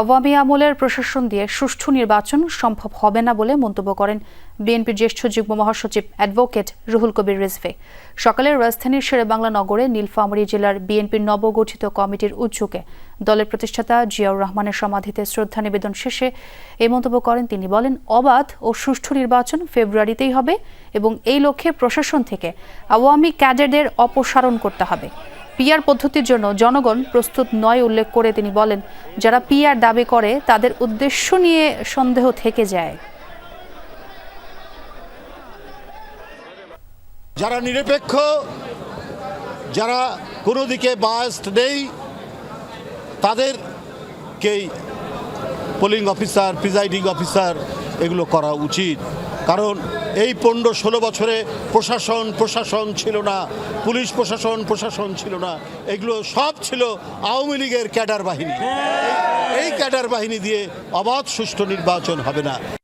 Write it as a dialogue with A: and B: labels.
A: আওয়ামী আমলের প্রশাসন দিয়ে সুষ্ঠু নির্বাচন সম্ভব হবে না বলে মন্তব্য করেন বিএনপির জ্যেষ্ঠ যুগ্ম মহাসচিব অ্যাডভোকেট রুহুল কবির রিজভে। সকালে রাজধানীর শেরেবাংলা নগরে নীলফামারী জেলার বিএনপির নবগঠিত কমিটির উদ্যোগে দলের প্রতিষ্ঠাতা জিয়াউর রহমানের সমাধিতে শ্রদ্ধা নিবেদন শেষে এই মন্তব্য করেন তিনি। বলেন, অবাধ ও সুষ্ঠু নির্বাচন ফেব্রুয়ারিতেই হবে এবং এই লক্ষ্যে প্রশাসন থেকে আওয়ামী ক্যাডারদের অপসারণ করতে হবে। পিআর পদ্ধতির জন্য জনগণ প্রস্তুত নয় উল্লেখ করে তিনি বলেন, যারা পিআর দাবি করে, তাদের উদ্দেশ্য নিয়ে সন্দেহ থেকে যায়।
B: যারা নিরপেক্ষ, যারা কোনো দিকে বায়াস্ট নেই, তাদেরকেই পোলিং অফিসার প্রিজাইডিং অফিসার এগুলো করা উচিত। কারণ এই পনেরো ষোলো বছরে প্রশাসন প্রশাসন ছিল না। পুলিশ প্রশাসন প্রশাসন ছিল না। এগুলো সব ছিল আওয়ামী লীগের ক্যাডার বাহিনী। এই ক্যাডার বাহিনী দিয়ে অবাধ সুষ্ঠু নির্বাচন হবে না।